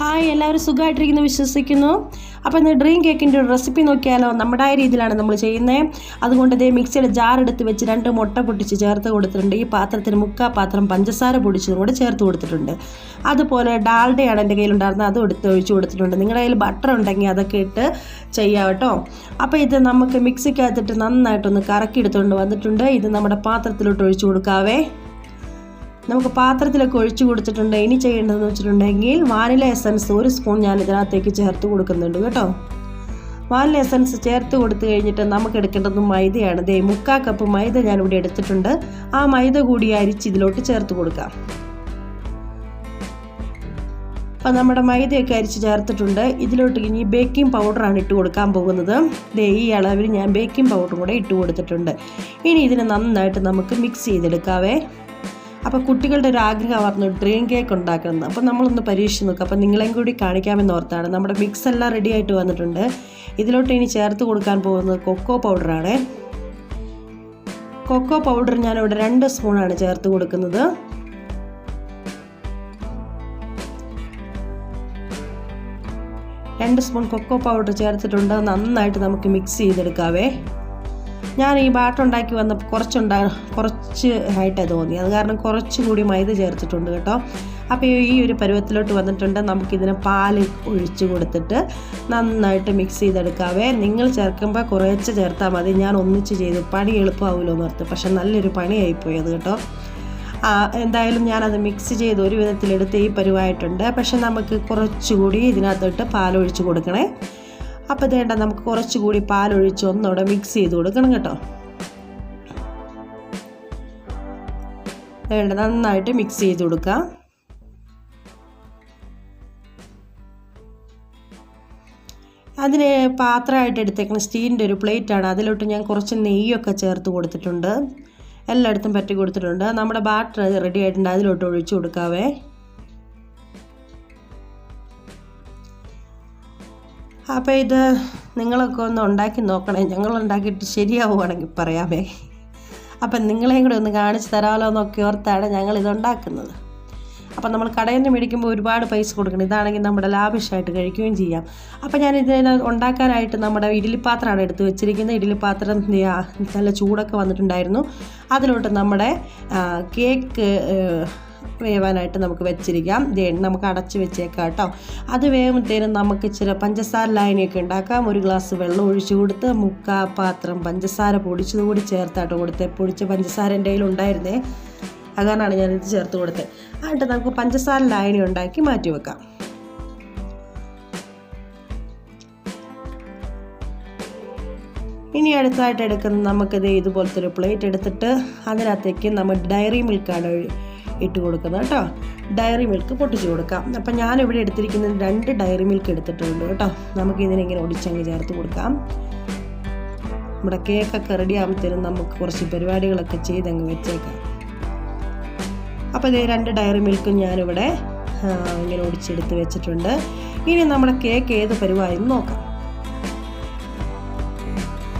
Hi എല്ലാവരും സുഖമായിട്ടിരിക്കുന്നു വിശ്വസിക്കുന്നു. അപ്പോൾ ഇന്ന് ഡ്രീം കേക്കിന്റെ ഒരു റെസിപ്പി നോക്കിയാലോ? നമ്മുടെ രീതിയിലാണ് നമ്മൾ ചെയ്യുന്നത് അതുകൊണ്ട് ഇതേ മിക്സിയുടെ ജാർ എടുത്ത് വെച്ച് രണ്ട് മുട്ട പൊട്ടിച്ച് ചേർത്ത് കൊടുത്തിട്ടുണ്ട്. ഈ പാത്രത്തിന് മുക്കാ പാത്രം പഞ്ചസാര പൊടിച്ചതും കൂടെ ചേർത്ത് കൊടുത്തിട്ടുണ്ട്. അതുപോലെ ഡാൽഡയാണ് എന്റെ കയ്യിലുണ്ടായിരുന്നത് അതും എടുത്ത് ഒഴിച്ച് കൊടുത്തിട്ടുണ്ട്. നിങ്ങളുടെ കയ്യിൽ ബട്ടർ ഉണ്ടെങ്കിൽ അതൊക്കെ ഇട്ട് ചെയ്യാം കേട്ടോ. അപ്പോൾ ഇത് നമുക്ക് മിക്സിക്കകത്തിട്ട് നന്നായിട്ടൊന്ന് കറക്കി എടുത്തുകൊണ്ട് വന്നിട്ടുണ്ട്. ഇത് നമ്മുടെ പാത്രത്തിലോട്ട് ഒഴിച്ച് കൊടുക്കാവേ. നമുക്ക് പാത്രത്തിലൊക്കെ ഒഴിച്ചു കൊടുത്തിട്ടുണ്ട്. ഇനി ചെയ്യേണ്ടതെന്ന് വെച്ചിട്ടുണ്ടെങ്കിൽ വാനില എസൻസ് ഒരു സ്പൂൺ ഞാൻ ഇതിനകത്തേക്ക് ചേർത്ത് കൊടുക്കുന്നുണ്ട് കേട്ടോ. വാനില എസൻസ് ചേർത്ത് കൊടുത്തു കഴിഞ്ഞിട്ട് നമുക്ക് എടുക്കേണ്ടത് മൈദയാണ്. ദേ മുക്കാ കപ്പ് മൈദ ഞാൻ ഇവിടെ എടുത്തിട്ടുണ്ട്. ആ മൈദ കൂടി അരിച്ച് ഇതിലോട്ട് ചേർത്ത് കൊടുക്കാം. അപ്പം നമ്മുടെ മൈദയൊക്കെ അരിച്ച് ചേർത്തിട്ടുണ്ട്. ഇതിലോട്ട് ഇനി ബേക്കിംഗ് പൗഡറാണ് ഇട്ട് കൊടുക്കാൻ പോകുന്നത്. ദേ ഈ അളവിൽ ഞാൻ ബേക്കിംഗ് പൗഡറും കൂടെ ഇട്ട് കൊടുത്തിട്ടുണ്ട്. ഇനി ഇതിനെ നന്നായിട്ട് നമുക്ക് മിക്സ് ചെയ്തെടുക്കാവേ. അപ്പോൾ കുട്ടികളുടെ ഒരു ആഗ്രഹമായിരുന്നു ഡ്രീം കേക്ക് ഉണ്ടാക്കുന്നത് അപ്പോൾ നമ്മളൊന്ന് പരീക്ഷിച്ച് നോക്കാം. അപ്പോൾ നിങ്ങളെയും കൂടി കാണിക്കാമെന്ന് ഓർത്താണ്. നമ്മുടെ മിക്സ് എല്ലാം റെഡി ആയിട്ട് വന്നിട്ടുണ്ട്. ഇതിലോട്ട് ഇനി ചേർത്ത് കൊടുക്കാൻ പോകുന്നത് കൊക്കോ പൗഡറാണ് കൊക്കോ പൗഡർ ഞാനിവിടെ രണ്ട് സ്പൂണാണ് ചേർത്ത് കൊടുക്കുന്നത്. രണ്ട് സ്പൂൺ കൊക്കോ പൗഡർ ചേർത്തിട്ടുണ്ട്. നന്നായിട്ട് നമുക്ക് മിക്സ് ചെയ്തെടുക്കാവേ. ഞാൻ ഈ ബാട്ടർ ഉണ്ടാക്കി വന്നപ്പോൾ കുറച്ചുണ്ടാ കുറച്ച് ആയിട്ടാണ് തോന്നി. അത് കാരണം കുറച്ചുകൂടി മൈദ ചേർത്തിട്ടുണ്ട് കേട്ടോ. അപ്പോൾ ഈ ഒരു പരുവത്തിലോട്ട് വന്നിട്ടുണ്ട്. നമുക്കിതിന് പാൽ ഒഴിച്ച് കൊടുത്തിട്ട് നന്നായിട്ട് മിക്സ് ചെയ്തെടുക്കാവേ. നിങ്ങൾ ചേർക്കുമ്പോൾ കുറച്ച് ചേർത്താൽ മതി. ഞാൻ ഒന്നിച്ച് ചെയ്ത് പണി എളുപ്പമാവുമല്ലോ എന്ന് പക്ഷെ നല്ലൊരു പണിയായിപ്പോയി അത് കേട്ടോ. എന്തായാലും ഞാനത് മിക്സ് ചെയ്ത് ഒരു വിധത്തിലെടുത്ത് ഈ പരുവായിട്ടുണ്ട്. പക്ഷെ നമുക്ക് കുറച്ചുകൂടി ഇതിനകത്തോട്ട് പാലൊഴിച്ച് കൊടുക്കണേ. അപ്പോൾ വേണ്ട നമുക്ക് കുറച്ചുകൂടി പാലൊഴിച്ച് ഒന്നുകൂടെ മിക്സ് ചെയ്ത് കൊടുക്കണം കേട്ടോ. വേണ്ട നന്നായിട്ട് മിക്സ് ചെയ്ത് കൊടുക്കുക. അതിന് പാത്രമായിട്ട് എടുത്തേക്കുന്ന സ്റ്റീലിന്റെ ഒരു പ്ലേറ്റാണ് അതിലോട്ട് ഞാൻ കുറച്ച് നെയ്യൊക്കെ ചേർത്ത് കൊടുത്തിട്ടുണ്ട്. എല്ലായിടത്തും പറ്റി കൊടുത്തിട്ടുണ്ട്. നമ്മുടെ ബാറ്റർ റെഡി ആയിട്ടുണ്ട് അതിലോട്ട് ഒഴിച്ചു കൊടുക്കാവേ. അപ്പോൾ ഇത് നിങ്ങളൊക്കെ ഒന്ന് ഉണ്ടാക്കി നോക്കണേ. ഞങ്ങൾ ഉണ്ടാക്കിയിട്ട് ശരിയാവുകയാണെങ്കിൽ പറയാമേ. അപ്പം നിങ്ങളെയും കൂടെ ഒന്ന് കാണിച്ച് തരാമല്ലോ എന്നൊക്കെ ഓർത്താണ് ഞങ്ങൾ ഇത് ഉണ്ടാക്കുന്നത്. അപ്പം നമ്മൾ കടയിൽ നിന്ന് മേടിക്കുമ്പോൾ ഒരുപാട് പൈസ കൊടുക്കണം. ഇതാണെങ്കിൽ നമ്മുടെ ലാഭിഷായിട്ട് കഴിക്കുകയും ചെയ്യാം. അപ്പം ഞാൻ ഇതിനെ ഉണ്ടാക്കാനായിട്ട് നമ്മുടെ ഇഡ്ഡലിപ്പാത്രമാണ് എടുത്ത് വെച്ചിരിക്കുന്നത്. ഇഡ്ഡലിപ്പാത്രം നല്ല ചൂടൊക്കെ വന്നിട്ടുണ്ടായിരുന്നു. അതിലോട്ട് നമ്മുടെ കേക്ക് വേവാനായിട്ട് നമുക്ക് വെച്ചിരിക്കാം. ദേ നമുക്ക് അടച്ച് വെച്ചേക്കാം കേട്ടോ. അത് വേവുമ്പോഴത്തേനും നമുക്ക് ഇച്ചിരി പഞ്ചസാര ലായനിയൊക്കെ ഉണ്ടാക്കാം. ഒരു ഗ്ലാസ് വെള്ളം ഒഴിച്ചു കൊടുത്ത് മുക്കാ പാത്രം പഞ്ചസാര പൊടിച്ചത് കൂടി ചേർത്താട്ടോ കൊടുത്തത് പൊടിച്ച പഞ്ചസാര എന്റെ കയ്യിൽ ഉണ്ടായിരുന്നേ. അതാണാണ് ഞാനിത് ചേർത്ത് കൊടുത്തത് എന്നിട്ട് നമുക്ക് പഞ്ചസാര ലായനി ഉണ്ടാക്കി മാറ്റി വെക്കാം. ഇനി അടുത്തായിട്ട് എടുക്കുന്ന നമുക്കിത് ഇതുപോലത്തെ ഒരു പ്ലേറ്റ് എടുത്തിട്ട് അതിനകത്തേക്ക് നമ്മൾ ഡയറി മിൽക്കാണ് ഇട്ട് കൊടുക്കുന്നത് കേട്ടോ. ഡയറി മിൽക്ക് പൊട്ടിച്ച് കൊടുക്കാം. അപ്പം ഞാനിവിടെ എടുത്തിരിക്കുന്നത് രണ്ട് ഡയറി മിൽക്ക് എടുത്തിട്ടുണ്ട് കേട്ടോ. നമുക്ക് ഇതിനെങ്ങനെ ഒടിച്ചങ്ങ് ചേർത്ത് കൊടുക്കാം. നമ്മുടെ കേക്കൊക്കെ റെഡി ആകുമ്പോഴത്തേനും നമുക്ക് കുറച്ച് പരിപാടികളൊക്കെ ചെയ്തങ്ങ് വെച്ചേക്കാം. അപ്പോൾ ഇതേ രണ്ട് ഡയറി മിൽക്കും ഞാനിവിടെ ഇങ്ങനെ ഒടിച്ചെടുത്ത് വെച്ചിട്ടുണ്ട്. ഇനി നമ്മുടെ കേക്ക് ഏത് പരുവായെന്ന് നോക്കാം.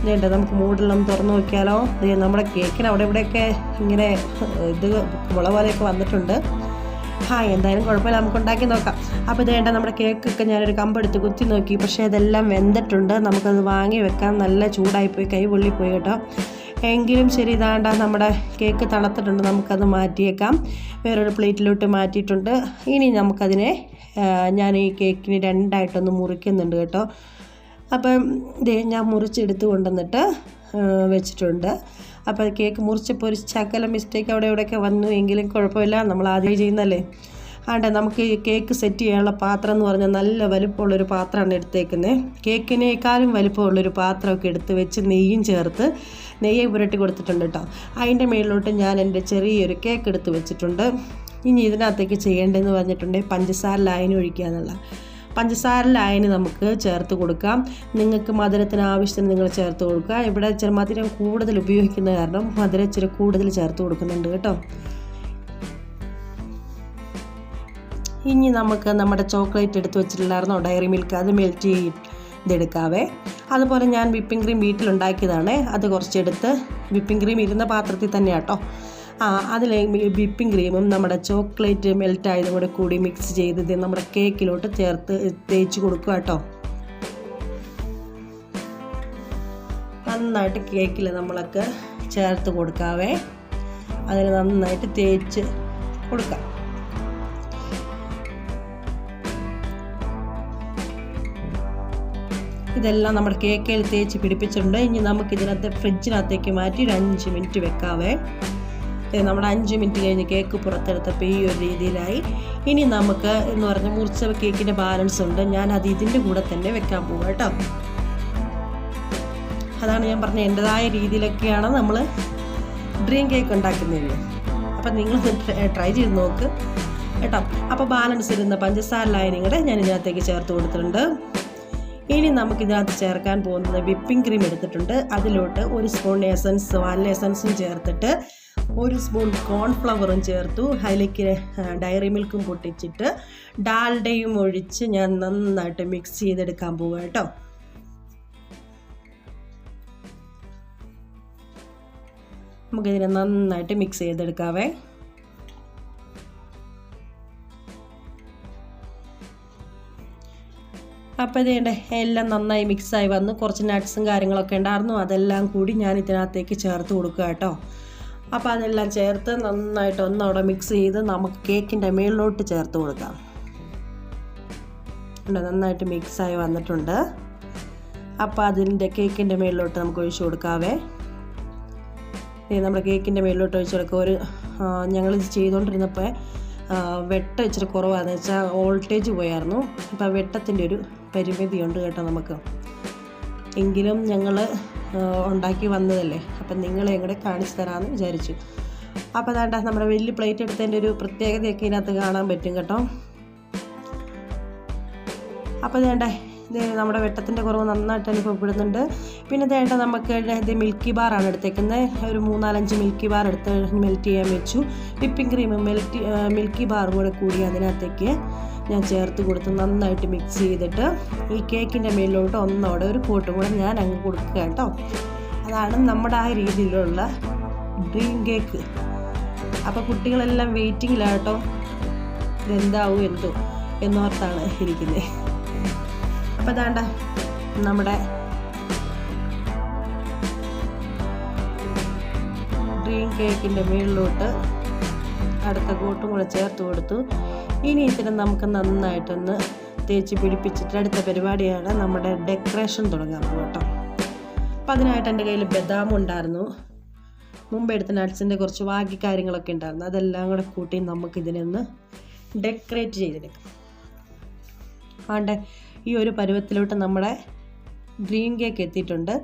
ഇതുണ്ട് നമുക്ക് മൂടെല്ലാം തുറന്നു നോക്കിയാലോ? നമ്മുടെ കേക്കിന് അവിടെ ഇവിടെയൊക്കെ ഇങ്ങനെ ഇത് മുള പോലെയൊക്കെ വന്നിട്ടുണ്ട്. ആ എന്തായാലും കുഴപ്പമില്ല നമുക്ക് ഉണ്ടാക്കി നോക്കാം. അപ്പോൾ ഇത് വേണ്ട നമ്മുടെ കേക്കൊക്കെ ഞാനൊരു കമ്പെടുത്ത് കുത്തി നോക്കി. പക്ഷേ ഇതെല്ലാം വെന്തിട്ടുണ്ട്. നമുക്കത് വാങ്ങി വെക്കാൻ നല്ല ചൂടായിപ്പോയി കൈ പൊള്ളിപ്പോയി കേട്ടോ. എങ്കിലും ശരി ഇതാണ്ട നമ്മുടെ കേക്ക് തണുത്തിട്ടുണ്ട്. നമുക്കത് മാറ്റിയേക്കാം. വേറൊരു പ്ലേറ്റിലോട്ട് മാറ്റിയിട്ടുണ്ട്. ഇനി നമുക്കതിനെ ഞാൻ ഈ കേക്കിന് രണ്ടായിട്ടൊന്ന് മുറിക്കുന്നുണ്ട് കേട്ടോ. അപ്പം ഇതേ ഞാൻ മുറിച്ചെടുത്ത് കൊണ്ടുവന്നിട്ട് വെച്ചിട്ടുണ്ട്. അപ്പോൾ കേക്ക് മുറിച്ചപ്പോൾ ഒരു ചക്കല മിസ്റ്റേക്ക് അവിടെ ഇവിടെയൊക്കെ വന്നു. എങ്കിലും കുഴപ്പമില്ല. നമ്മൾ ആദ്യം ചെയ്യുന്നല്ലേ ആണ്ടെ നമുക്ക് ഈ കേക്ക് സെറ്റ് ചെയ്യാനുള്ള പാത്രം എന്ന് പറഞ്ഞാൽ നല്ല വലുപ്പമുള്ളൊരു പാത്രമാണ് എടുത്തേക്കുന്നത് കേക്കിനേക്കാളും വലുപ്പമുള്ളൊരു പാത്രമൊക്കെ എടുത്ത് വെച്ച് നെയ്യും ചേർത്ത് നെയ്യ് പുരട്ടി കൊടുത്തിട്ടുണ്ട് കേട്ടോ. അതിന്റെ മേളിലോട്ട് ഞാൻ എന്റെ ചെറിയൊരു കേക്ക് എടുത്ത് വെച്ചിട്ടുണ്ട്. ഇനി ഇതിനകത്തേക്ക് ചെയ്യേണ്ടതെന്ന് പറഞ്ഞിട്ടുണ്ടെങ്കിൽ പഞ്ചസാര ലൈൻ ഒഴിക്കുക പഞ്ചസാര ലായനി നമുക്ക് ചേർത്ത് കൊടുക്കാം. നിങ്ങൾക്ക് മധുരത്തിന് ആവശ്യത്തിന് നിങ്ങൾ ചേർത്ത് കൊടുക്കുക. ഇവിടെ ഇച്ചിരി മധുരം കൂടുതൽ ഉപയോഗിക്കുന്ന കാരണം മധുരം ഇച്ചിരി കൂടുതൽ ചേർത്ത് കൊടുക്കുന്നുണ്ട് കേട്ടോ. ഇനി നമുക്ക് നമ്മുടെ ചോക്ലേറ്റ് എടുത്ത് വെച്ചിട്ടുണ്ടായിരുന്നോ. ഡയറി മിൽക്ക് അത് മെൽറ്റ് ഇതെടുക്കാവേ അതുപോലെ ഞാൻ വിപ്പിംഗ് ക്രീം വീട്ടിലുണ്ടാക്കിയതാണ്. അത് കുറച്ചെടുത്ത് വിപ്പിംഗ് ക്രീം ഇരുന്ന പാത്രത്തിൽ തന്നെ കേട്ടോ ആ അതിൽ വിപ്പിംഗ് ക്രീമും നമ്മുടെ ചോക്ലേറ്റ് മെൽറ്റ് കൂടെ കൂടി മിക്സ് ചെയ്ത് നമ്മുടെ കേക്കിലോട്ട് ചേർത്ത് തേച്ച് കൊടുക്കുക കേട്ടോ. നന്നായിട്ട് കേക്കിൽ നമ്മളൊക്കെ ചേർത്ത് കൊടുക്കാവേ. അതിന് നന്നായിട്ട് തേച്ച് കൊടുക്കാം. ഇതെല്ലാം നമ്മുടെ കേക്കയിൽ തേച്ച് പിടിപ്പിച്ചിട്ടുണ്ട്. ഇനി നമുക്കിതിനകത്ത് ഫ്രിഡ്ജിനകത്തേക്ക് മാറ്റി ഒരു അഞ്ച് മിനിറ്റ് വെക്കാവേ. ദേ നമ്മുടെ അഞ്ച് മിനിറ്റ് കഴിഞ്ഞ് കേക്ക് പുറത്തെടുത്തപ്പോൾ ഈ ഒരു രീതിയിലായി. ഇനി നമുക്ക് എന്ന് പറഞ്ഞാൽ മുറിച്ച കേക്കിന്റെ ബാലൻസ് ഉണ്ട്. ഞാൻ അത് ഇതിന്റെ കൂടെ തന്നെ വെക്കാൻ പോകും കേട്ടോ. അതാണ് ഞാൻ പറഞ്ഞത്. എന്റെതായ രീതിയിലൊക്കെയാണ് നമ്മൾ ഡ്രീം കേക്ക് ഉണ്ടാക്കുന്നത്. അപ്പം നിങ്ങൾ ട്രൈ ചെയ്ത് നോക്ക് കേട്ടോ. അപ്പോൾ ബാലൻസ് ഇരുന്ന പഞ്ചസാര ലൈനിങ്ങടെ ഞാൻ ഇതിനകത്തേക്ക് ചേർത്ത് കൊടുത്തിട്ടുണ്ട്. ഇനി നമുക്ക് ഇതിനകത്ത് ചേർക്കാൻ പോകുന്നത് വിപ്പിംഗ് ക്രീം എടുത്തിട്ടുണ്ട്. അതിലോട്ട് ഒരു സ്പൂൺ എസൻസ് വാനില എസൻസും ചേർത്തിട്ട് ഒരു സ്പൂൺ കോൺഫ്ലവറും ചേർത്തു. അതിലേക്ക് ഡയറി മിൽക്കും പൊട്ടിച്ചിട്ട് ഡാൽഡയും ഒഴിച്ച് ഞാൻ നന്നായിട്ട് മിക്സ് ചെയ്തെടുക്കാൻ പോവുക കേട്ടോ. നമുക്കിതിനെ നന്നായിട്ട് മിക്സ് ചെയ്തെടുക്കാവേ. അപ്പോൾ ഇതേണ്ട എല്ലാം നന്നായി മിക്സായി വന്ന്. കുറച്ച് നട്ട്സും കാര്യങ്ങളൊക്കെ ഉണ്ടായിരുന്നു. അതെല്ലാം കൂടി ഞാൻ ഇതിനകത്തേക്ക് ചേർത്ത് കൊടുക്കുക കേട്ടോ. അപ്പോൾ അതെല്ലാം ചേർത്ത് നന്നായിട്ട് ഒന്നവിടെ മിക്സ് ചെയ്ത് നമുക്ക് കേക്കിന്റെ മേളിലോട്ട് ചേർത്ത് കൊടുക്കാം. നന്നായിട്ട് മിക്സായി വന്നിട്ടുണ്ട്. അപ്പോൾ അതിന്റെ കേക്കിന്റെ മേളിലോട്ട് നമുക്ക് ഒഴിച്ചു കൊടുക്കാവേ. നമ്മുടെ കേക്കിന്റെ മേളിലോട്ട് ഒഴിച്ചു കൊടുക്കുക ഒരു ഞങ്ങൾ ഇത് ചെയ്തുകൊണ്ടിരുന്നപ്പോൾ വെട്ടം ഇച്ചിരി കുറവാണെന്ന് വെച്ചാൽ വോൾട്ടേജ് പോയായിരുന്നു. അപ്പോൾ വെട്ടത്തിന്റെ ഒരു പരിമിതിയുണ്ട് കേട്ടോ നമുക്ക്. എങ്കിലും ഞങ്ങൾ ഉണ്ടാക്കി വന്നതല്ലേ? അപ്പം നിങ്ങളെ കൂടെ കാണിച്ചു തരാമെന്ന് വിചാരിച്ചു. അപ്പോൾ അതാണ്ട നമ്മുടെ വലിയ പ്ലേറ്റ് എടുത്തതിന്റെ ഒരു പ്രത്യേകതയൊക്കെ ഇതിനകത്ത് കാണാൻ പറ്റും കേട്ടോ. അപ്പോൾ വേണ്ട ഇത് നമ്മുടെ വെട്ടത്തിന്റെ കുറവ് നന്നായിട്ട് അനുഭവപ്പെടുന്നുണ്ട്. പിന്നെ വേണ്ട നമുക്ക് ഇത് മിൽക്കി ബാറാണ് എടുത്തേക്കുന്നത് ഒരു മൂന്നാലഞ്ച് മിൽക്കി ബാർ എടുത്ത് മെൽറ്റ് ചെയ്യാൻ വെച്ചു. വിപ്പിംഗ് ക്രീം മെൽറ്റ് മിൽക്കി ബാറും കൂടെ കൂടി അതിനകത്തേക്ക് ഞാൻ ചേർത്ത് കൊടുത്ത് നന്നായിട്ട് മിക്സ് ചെയ്തിട്ട് ഈ കേക്കിന്റെ മേലിലോട്ട് ഒന്നോടെ ഒരു കൂട്ടും കൂടെ ഞാൻ അങ്ങ് കൊടുക്കുക കേട്ടോ. അതാണ് നമ്മുടെ ആ രീതിയിലുള്ള ഡ്രീം കേക്ക് അപ്പോൾ കുട്ടികളെല്ലാം വെയിറ്റിങ്ങിലാണ് കേട്ടോ. ഇതെന്താവും എന്തോ എന്നോർത്താണ് ഇരിക്കുന്നത് അപ്പോൾ അതാണ്ട നമ്മുടെ ഡ്രീം കേക്കിന്റെ മുകളിലോട്ട് അടുത്ത കൂട്ടും കൂടെ ചേർത്ത് കൊടുത്തു. ഇനി ഇതിന് നമുക്ക് നന്നായിട്ടൊന്ന് തേച്ച് പിടിപ്പിച്ചിട്ട് അടുത്ത പരിപാടിയാണ് നമ്മുടെ ഡെക്കറേഷൻ തുടങ്ങാൻ പോകട്ടോ അപ്പോൾ അതിനായിട്ട് എന്റെ കയ്യിൽ ബദാം ഉണ്ടായിരുന്നു. മുമ്പ് എടുത്ത നട്ട്സിന്റെ കുറച്ച് ബാക്കി കാര്യങ്ങളൊക്കെ ഉണ്ടായിരുന്നു. അതെല്ലാം കൂടെ കൂട്ടി നമുക്ക് ഒന്ന് ഡെക്കറേറ്റ് ചെയ്തെടുക്കാം. ആണ്ട് ഈ ഒരു പരുവത്തിലോട്ട് നമ്മുടെ ഗ്രീൻ കേക്ക് എത്തിയിട്ടുണ്ട്.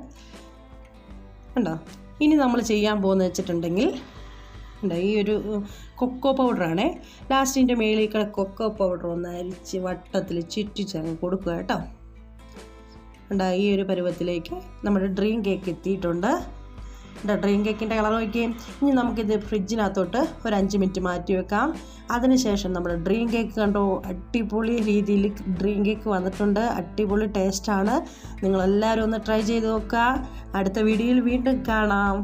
ഉണ്ടോ ഇനി നമ്മൾ ചെയ്യാൻ പോകുന്നത് വെച്ചിട്ടുണ്ടെങ്കിൽ ഉണ്ടോ. ഈ ഒരു കൊക്കോ പൗഡറാണേ. ലാസ്റ്റിന്റെ മേളിൽ കൊക്കോ പൗഡർ ഒന്ന് അരിച്ച് വട്ടത്തിൽ ചുറ്റിച്ചങ്ങ് കൊടുക്കുക കേട്ടോ. ഉണ്ടോ ഈ ഒരു പരുവത്തിലേക്ക് നമ്മുടെ ഡ്രീം കേക്ക് എത്തിയിട്ടുണ്ട്. ഡ്രീം കേക്കിന്റെ കളർ നോക്കിയേ. ഇനി നമുക്കിത് ഫ്രിഡ്ജിനകത്തോട്ട് ഒരു അഞ്ച് മിനിറ്റ് മാറ്റി വെക്കാം. അതിനുശേഷം നമ്മൾ ഡ്രീം കേക്ക് കണ്ടോ അടിപൊളി രീതിയിൽ ഡ്രീം കേക്ക് വന്നിട്ടുണ്ട്. അടിപൊളി ടേസ്റ്റാണ്. നിങ്ങളെല്ലാവരും ഒന്ന് ട്രൈ ചെയ്ത് നോക്കുക. അടുത്ത വീഡിയോയിൽ വീണ്ടും കാണാം.